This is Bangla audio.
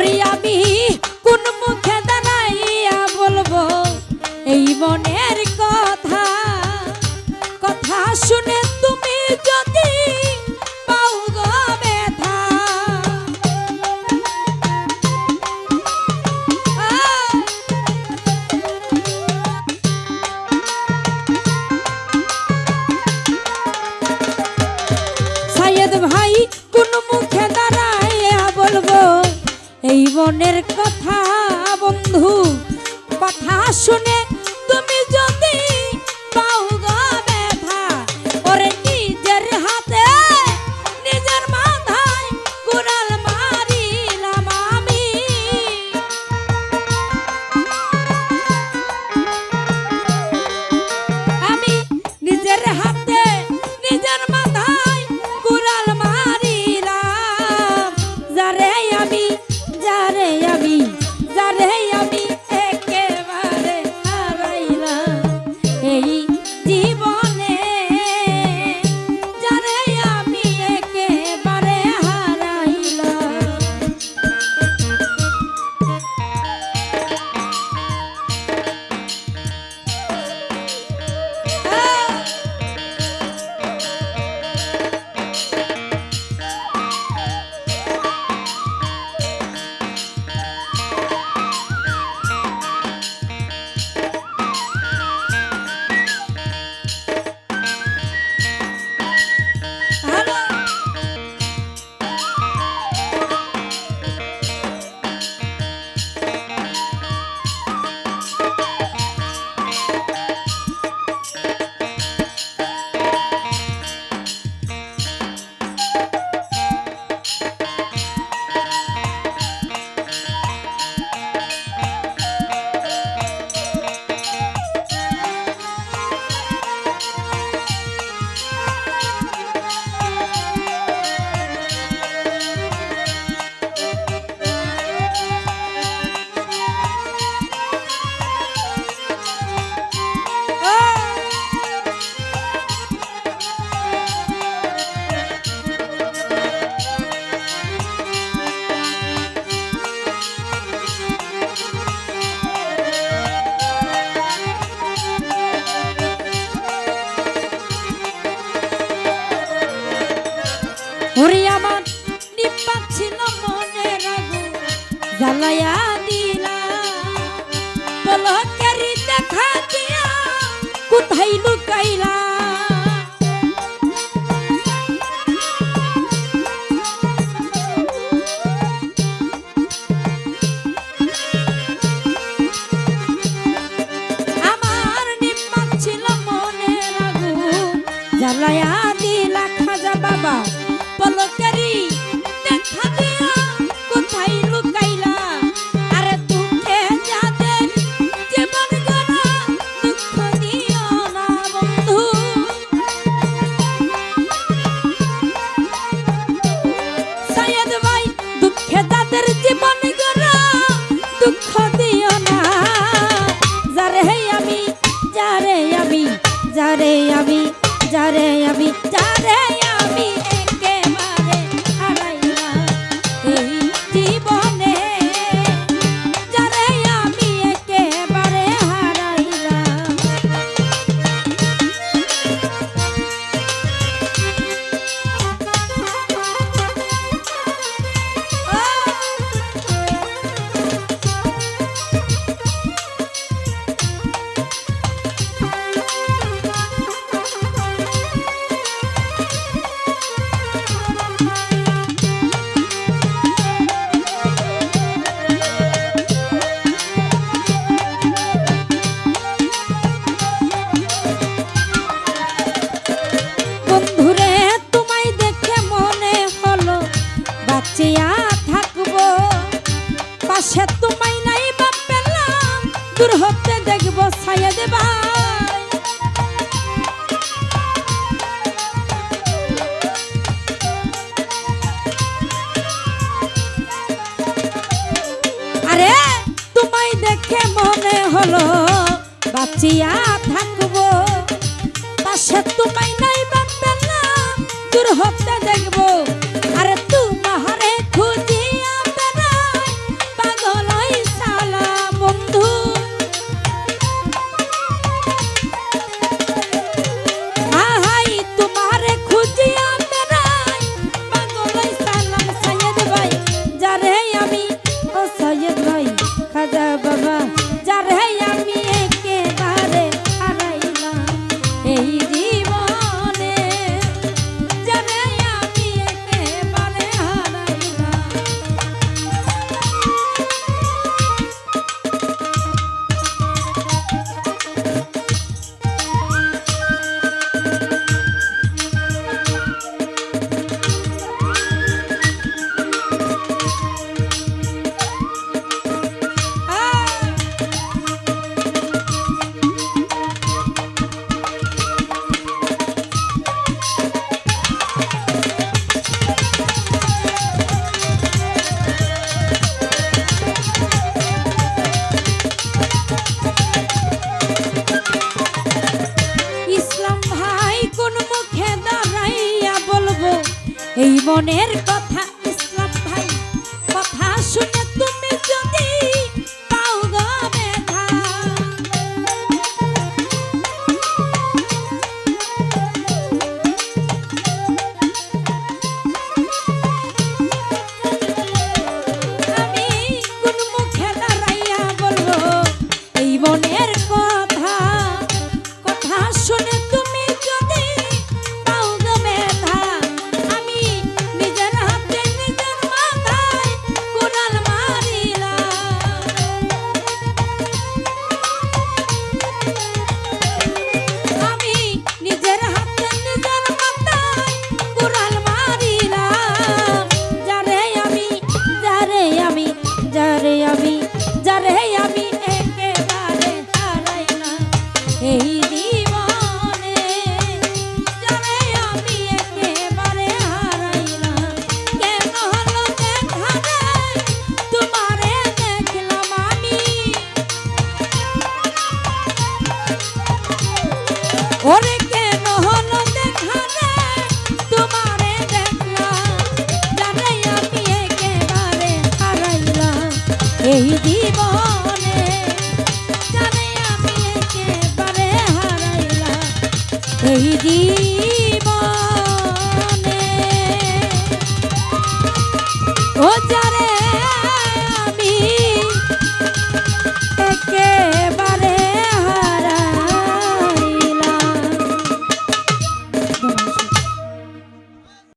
ওরে আমি কোন মুখে দাঁড়াইয়া বলব, এই মনের কথা। কথা শুনে তুমি যদি পাও ভাই, কোন মুখে এই মনের কথা বন্ধু কথা শুনে ওরে আমার নিপাচ্ছিল মনে রাগু জ্বালায়া দিলা। বলো কেরি দেখা দিয়া কোথায় লুকাইলা? ভাই দুঃখে যাদের জীবন না। যারে আমি যারে আমি যারে আমি যারে মনের কথা